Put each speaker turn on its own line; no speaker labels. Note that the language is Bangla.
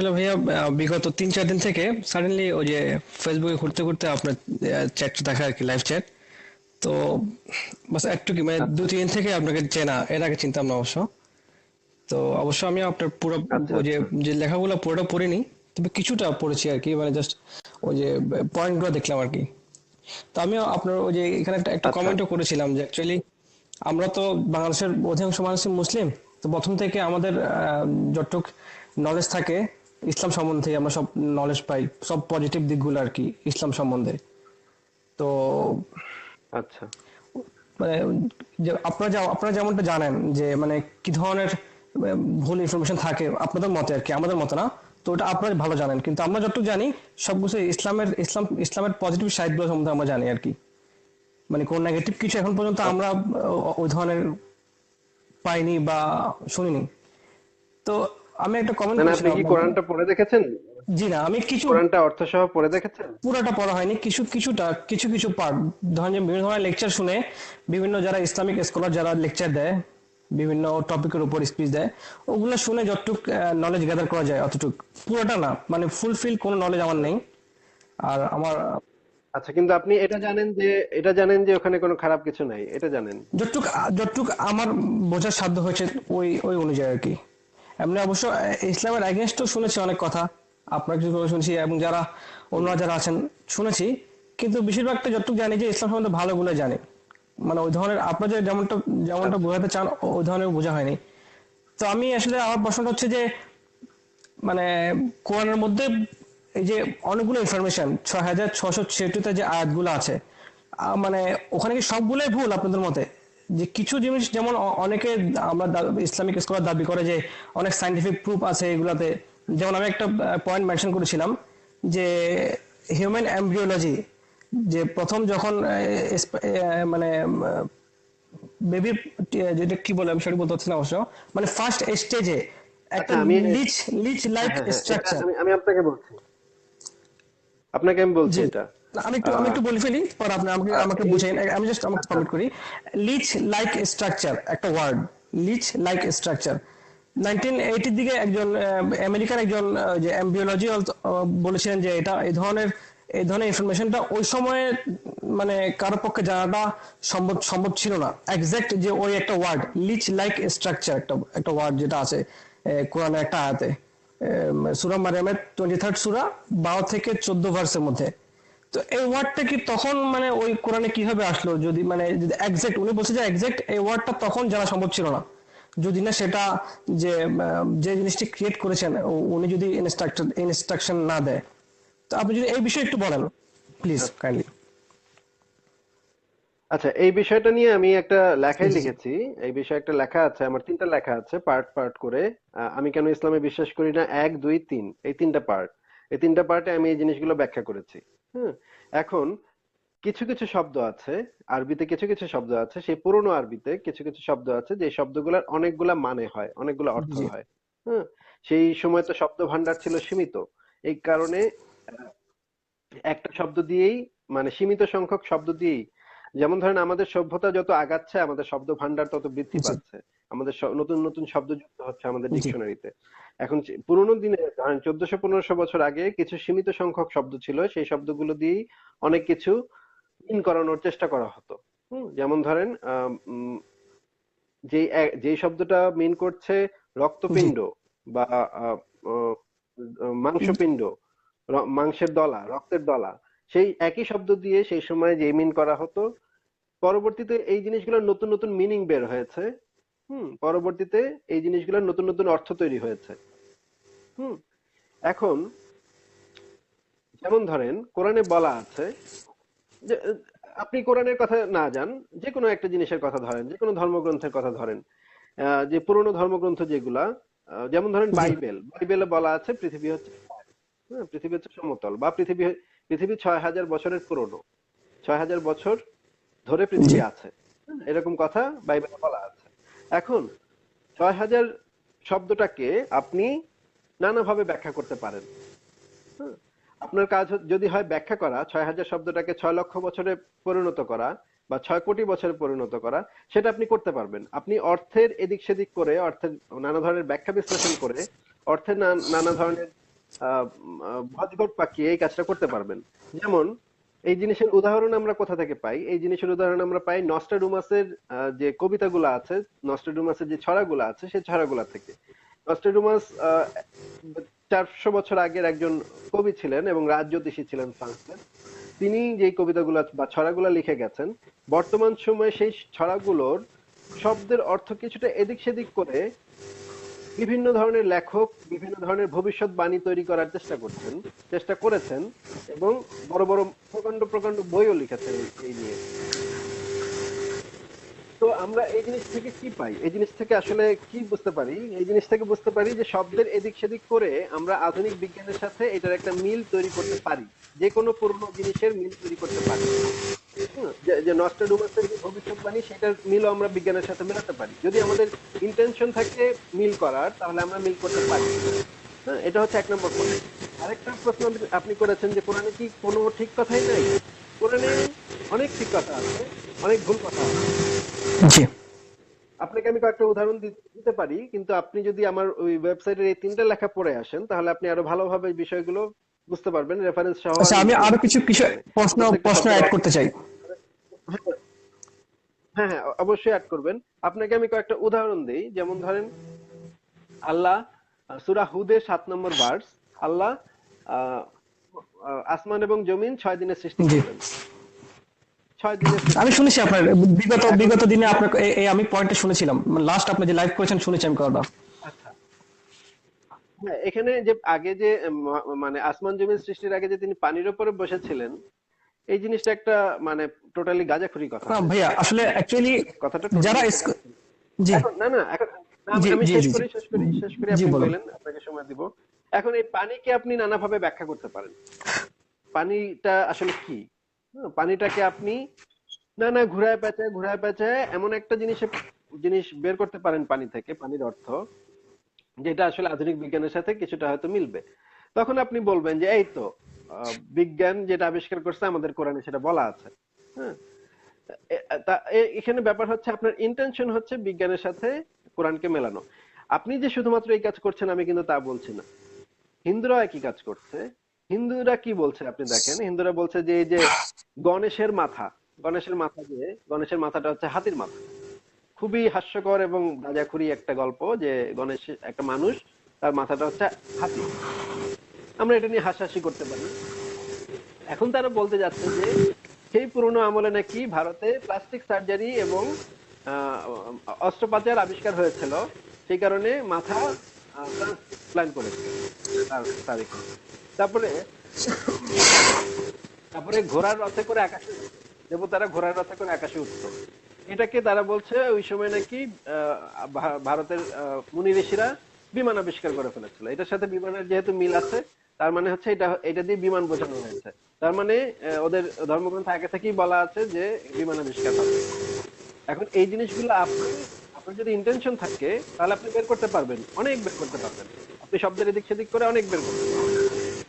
আসলে ভাইয়া বিগত তিন চার দিন থেকে সাডেনলি ওই যে ফেসবুকে ঘুরতে ঘুরতে আপনার চ্যাটটা দেখা আর কি লাইভ চ্যাট তো বাস একটু কি মানে দু তিন থেকে আপনাকে চেনা এর আগে চিনতাম না অবশ্য। তো অবশ্য আমি আপনার পুরো
আচ্ছা,
ওই যে যে লেখাগুলো পুরোটা পড়িনি তবে কিছুটা পড়েছি আর কি মানে জাস্ট ওই যে পয়েন্টগুলো দেখলাম আর কি। তো আমিও আপনার ওই যে এখানে একটা একটা
আচ্ছা।
কমেন্টও করেছিলাম যে অ্যাকচুয়ালি আমরা তো বাংলাদেশের অধিকাংশ মানুষই মুসলিম তো প্রথম থেকে আমাদের যতটুক নলেজ থাকে ইসলাম সম্বন্ধে থেকে আমরা সব নলেজ পাই সব পজিটিভ দিকগুলো আর কি ইসলাম সম্বন্ধে। তো
আচ্ছা।
মানে যে আপনারা আপনারা যেমনটা জানেন যে মানে কি ধরনের ভুল ইনফরমেশন থাকে আপনাদের মতে আর কি আমাদের মতে না তো ওটা আপনারা ভালো জানেন। কিন্তু আমরা যতটুকু জানি সবকিছু ইসলামের ইসলাম ইসলামের পজিটিভ সাইডগুলো সম্বন্ধে আমরা জানি আর কি। মানে কোন নেগেটিভ কিছু এখন পর্যন্ত আমরা ওই ধরনের পাইনি বা শুনিনি। তো আমি একটা কমেন্ট
মানে আপনি কি কোরআনটা পড়ে দেখেছেন?
জি না আমি কিছু
কোরআনটা অর্থ সহ পড়ে দেখেছেন?
পুরোটা পড়া হয়নি কিছু কিছুটা কিছু কিছু পার্ট ধরেন যে বিভিন্ন ধরনের লেকচার শুনে বিভিন্ন যারা ইসলামিক স্কলার যারা লেকচার দেয় বিভিন্ন টপিকের উপর স্পিচ দেয় ওগুলো শুনে যতটুক নলেজ গ্যাদার করা যায় অতটুক। পুরোটা না মানে ফুলফিল কোনো নলেজ আমার নেই। আর আমার
আচ্ছা কিন্তু আপনি এটা জানেন যে এটা জানেন যে ওখানে কোনো খারাপ কিছু নাই এটা জানেন।
যতটুক যতটুক আমার বোঝার সাধ্য হয়েছে ওই ওই অনুযায়ী আর কি। এমনি অবশ্য ইসলামের অ্যাগেনস্টও শুনেছি অনেক কথা। আপনার কিছু কথা শুনছি এবং যারা অন্যরা যারা আছেন, শুনেছি। কিন্তু বেশিরভাগটা যতটুকু জানি যে ইসলাম সম্বন্ধে ভালোগুলো জানি। মানে ওই ধরনের আপনার যে যেমনটা যেমনটা বোঝাতে চান ওই ধরনের বোঝা হয়নি। তো আমি আসলে আমার প্রশ্নটা হচ্ছে যে মানে কোরআনের মধ্যে এই যে অনেকগুলো ইনফরমেশন ছয় হাজার ছশো ছেষট্টিতে যে আয়াতগুলো আছে মানে ওখানে কি সবগুলোই ভুল আপনাদের মতে? যে কিছু জিনিস যেমন অনেকে আমরা ইসলামিক স্কলার দাবি করে যে অনেক সাইন্টিফিক প্রুফ আছে এগুলাতে। যেমন আমি একটা পয়েন্ট মেনশন করেছিলাম যে হিউম্যান এমব্রিওলজি যে প্রথম যখন মানে বেবি যেটা কি বলে আমি সেটা বলতে পারছি না অবশ্য মানে ফার্স্ট স্টেজে একটা লিচ লিচ লাইক স্ট্রাকচার
আমি আপনাকে বলছি। আপনাকে আমি বলছি এটা।
আমি একটু আমি একটু বলে ফেলি পর আপনি আমাকে
আহ,
আমাকে বুঝাইন। আমি জাস্ট আমাকে কমেন্ট করি। লিচ লাইক স্ট্রাকচার একটা word. Leech like structure. Nineteen এইটির দিকে একজন আমেরিকার একজন যে এমবিওলজি বলেছিলেন যে এটা এই ধরনের এই ধরনের ইনফরমেশনটা ওই সময়ে মানে কারও পক্ষে জানাটা সম্ভব সম্ভব ছিল না। এক্সাক্ট যে ওই একটা ওয়ার্ড লিচ লাইক স্ট্রাকচার একটা একটা ওয়ার্ড যেটা আছে আহ, কোরআনের একটা আয়াতে। সুরা মারিয়ামের টোয়েন্টি থার্ড সুরা বারো থেকে চোদ্দ ভার্সের মধ্যে। তো এই ওয়ার্ডটা কি তখন মানে ওই কোরআনে কীভাবে আসলো? যদি মানে যদি এক্সাক্ট উনি বলছে যে এক্সাক্ট এই ওয়ার্ডটা তখন জানা সম্ভব ছিল না। যদি না সেটা যে যে জিনিসটি ক্রিয়েট করেছেন উনি যদি ইনস্ট্রাকশন ইনস্ট্রাকশন না দেয়। তো আপনি যদি এই বিষয়ে একটু বলেন প্লিজ কাইন্ডলি
আচ্ছা এই বিষয়টা নিয়ে আমি একটা লেখাই লিখেছি। এই বিষয়ে একটা লেখা আছে আমার তিনটা লেখা আছে পার্ট পার্ট করে। আমি কেন ইসলামে বিশ্বাস করি না? এক দুই তিন। এই তিনটা পার্ট এই তিনটা পার্টে আমি এই জিনিসগুলো ব্যাখ্যা করেছি। হ্যাঁ এখন কিছু কিছু শব্দ আছে আরবিতে কিছু কিছু শব্দ আছে সেই পুরনো আরবিতে কিছু কিছু শব্দ আছে যে শব্দগুলোর অনেকগুলা মানে হয় অনেকগুলো অর্থ হয়। হ্যাঁ সেই সময় তো শব্দ ভান্ডার ছিল সীমিত। এই কারণে একটা শব্দ দিয়েই মানে সীমিত সংখ্যক শব্দ দিয়েই যেমন ধরেন আমাদের সভ্যতা যত আগাচ্ছে আমাদের শব্দ ভান্ডার তত বৃদ্ধি পাচ্ছে। আমাদের নতুন নতুন শব্দ যুক্ত হচ্ছে আমাদের। ডিকশনারিতে এখন যে- পুরোনো দিনে ধরেন চোদ্দশো পনেরোশো বছর আগে কিছু সীমিত সংখ্যক শব্দ ছিল সেই শব্দগুলো দিয়েই অনেক কিছু মিন করানোর চেষ্টা করা হতো। যেমন ধরেন উম, যে শব্দটা মিন করছে রক্তপিণ্ড বা মাংসপিণ্ড মাংসের দলা রক্তের দলা সেই একই শব্দ দিয়ে সেই সময় যে মিন করা হতো। পরবর্তীতে এই জিনিসগুলোর নতুন নতুন মিনিং বের হয়েছে। হুম পরবর্তীতে এই জিনিসগুলোর নতুন নতুন অর্থ তৈরি হয়েছে। হুম এখন যেমন ধরেন কোরআনে বলা আছে যে আপনি কোরআনের কথা না জান যে কোনো একটা জিনিসের কথা ধরেন যে কোনো ধর্মগ্রন্থের কথা ধরেন যে পুরনো ধর্মগ্রন্থ যেগুলা যেমন ধরেন। বাইবেল বাইবেলে বলা আছে পৃথিবী হচ্ছে হ্যাঁ, পৃথিবী হচ্ছে সমতল বা পৃথিবী পৃথিবী ছয় হাজার বছরের পুরনো ছয় হাজার বছর ধরে পৃথিবী আছে। হ্যাঁ, এরকম কথা বাইবেলে বলা আছে। এখন ছয় হাজার শব্দটাকে আপনি নানাভাবে ব্যাখ্যা করতে পারেন। আপনার কাজ যদি হয় ব্যাখ্যা করা ছয় হাজার শব্দটাকে ছয় লক্ষ বছরে পরিণত করা বা ছয় কোটি বছরে পরিণত করা সেটা আপনি করতে পারবেন। আপনি অর্থের এদিক সেদিক করে অর্থের নানা ধরনের ব্যাখ্যা বিশ্লেষণ করে অর্থের নানা ধরনের আহ, পাকিয়ে এই কাজটা করতে পারবেন। যেমন এই জিনিসের উদাহরণ আমরা কোথা থেকে পাই? এই জিনিসের উদাহরণ আমরা পাই নস্টাডুমাসের যে কবিতাগুলো আছে, নস্টাডুমাসের যে ছড়াগুলো আছে, সেই ছড়াগুলা থেকে। নস্টাডুমাস চারশো বছর আগের একজন কবি ছিলেন এবং রাজজ্যোতিষী ছিলেন ফ্রান্সের। তিনি যে কবিতাগুলো বা ছড়াগুলো লিখে গেছেন, বর্তমান সময়ে সেই ছড়াগুলোর শব্দের অর্থ কিছুটা এদিক সেদিক করে বিভিন্ন ধরনের লেখক, বিভিন্ন ধরনের ভবিষ্যৎবাণী তৈরি করার চেষ্টা করছেন, চেষ্টা করেছেন, এবং বড় বড় প্রকাণ্ড প্রকাণ্ড বইও লিখেছেন এই- নিয়ে। তো আমরা এই জিনিস থেকে কি পাই? এই জিনিস থেকে আসলে কি বুঝতে পারি? এই জিনিস থেকে বুঝতে পারি যে শব্দের এদিক সেদিক করে আমরা আধুনিক বিজ্ঞানের সাথে এটার একটা মিল তৈরি করতে পারি, যে কোনো পুরনো জিনিসের মিল তৈরি করতে পারি। যে- যে নস্টাডুমাসের যে ভবিষ্যৎবাণী আমরা বিজ্ঞানের সাথে মেলাতে পারি। যদি আমাদের ইন্টেনশন থাকে মিল করার তাহলে আমরা মিল করতে পারি। হ্যাঁ এটা হচ্ছে এক নম্বর পয়েন্ট আরেকটা প্রশ্ন আপনি- আপনি করেছেন যে কোরআনে কি কোনো ঠিক কথাই নাই? কোরআনে অনেক ঠিক কথা আছে অনেক ভুল কথা আছে।
জি।
আপনাকে আমি কয়েকটা উদাহরণ দিতে পারি কিন্তু আপনি যদি আমার ওই ওয়েবসাইটের এই তিনটা লেখা পড়ে আসেন তাহলে আপনি আরও ভালোভাবে বিষয়গুলো বুঝতে পারবেন রেফারেন্স সহ
আচ্ছা আমি আরও কিছু কিছু প্রশ্ন প্রশ্ন অ্যাড করতে চাই।
হ্যাঁ হ্যাঁ অবশ্যই অ্যাড করবেন। আপনাকে আমি কয়েকটা উদাহরণ দিই যেমন ধরেন আল্লাহ সূরা হুদের সাত নম্বর ভার্স আল্লাহ আসমান এবং জমিন ছয় দিনে সৃষ্টি ছয়
আমি শুনেছি আপনার বিগত বিগত দিনে আপনার এই- আমি পয়েন্টটা শুনেছিলাম। লাস্ট আপনি যে লাইভ করেছেন শুনেছি আমি
হ্যাঁ এখানে যে আগে যে মানে আসমান জমিন সৃষ্টির আগে যে তিনি পানির উপরে বসেছিলেন এই জিনিসটা একটা মানে টোটালি গাজাখুরি কথা।
না ভাইয়া আসলে অ্যাকচুয়ালি
কথাটা
যারা জি।
না না এখন আমি- শেষ করি শেষ করি শেষ করি আপনি
বলুন।
আপনাকে সময় দিব। এখন এই পানিকে আপনি নানাভাবে ব্যাখ্যা করতে পারেন। পানিটা আসলে কি? হ্যাঁ, পানিটাকে আপনি না না ঘুরায় পেঁচায় ঘুরায় পেঁচায় এমন একটা জিনিসে জিনিস বের করতে পারেন পানি থেকে পানির অর্থ। যেটা আসলে আধুনিক বিজ্ঞানের সাথে কিছুটা হয়তো মিলবে। তখন আপনি বলবেন যে, এই তো বিজ্ঞান যেটা আবিষ্কার করছে, আমাদের কোরআনে সেটা বলা আছে। হ্যাঁ? এখানে ব্যাপার হচ্ছে আপনার ইন্টেনশন হচ্ছে বিজ্ঞানের সাথে কোরআনকে মেলানো। আপনি যে শুধুমাত্র এই কাজ করছেন, আমি কিন্তু তা বলছি না। হিন্দুরা একই কাজ করছে। হিন্দুরা কি বলছে আপনি দেখেন? হিন্দুরা বলছে যে, এই যে গণেশের মাথা গণেশের মাথা যে গণেশের মাথাটা হচ্ছে হাতির মাথা। খুবই হাস্যকর এবং রাজাখুরি একটা গল্প যে গণেশ একটা মানুষ, তার মাথাটা হচ্ছে হাতি। আমরা এটা নিয়ে হাসাহাসি করতে পারি। এখন তারা বলতে যাচ্ছে যে, সেই পুরনো আমলে নাকি ভারতে প্লাস্টিক সার্জারি এবং অস্ত্রোপচার আবিষ্কার হয়েছিল। সেই কারণে মাথা প্ল্যান করেছে তারপরে তারপরে ঘোড়ার রথে করে আকাশে, দেবতারা ঘোড়ার রথে করে আকাশে উঠতো। এটাকে তারা বলছে ওই সময় নাকি ভারতের মুনি ঋষিরা বিমান আবিষ্কার করে ফেলেছিল। এটার সাথে বিমানের যেহেতু মিল আছে, তার মানে হচ্ছে এটা এটা দিয়ে বিমান বোঝানো হয়েছে। তার মানে ওদের ধর্মগ্রন্থে আগে থেকেই বলা আছে যে বিমান আবিষ্কার হবে। এখন এই জিনিসগুলো আপনি, আপনার যদি ইন্টেনশন থাকে, তাহলে আপনি বের করতে পারবেন, অনেক বের করতে পারবেন। আপনি শব্দের এদিক সেদিক করে অনেক বের করতে পারবেন।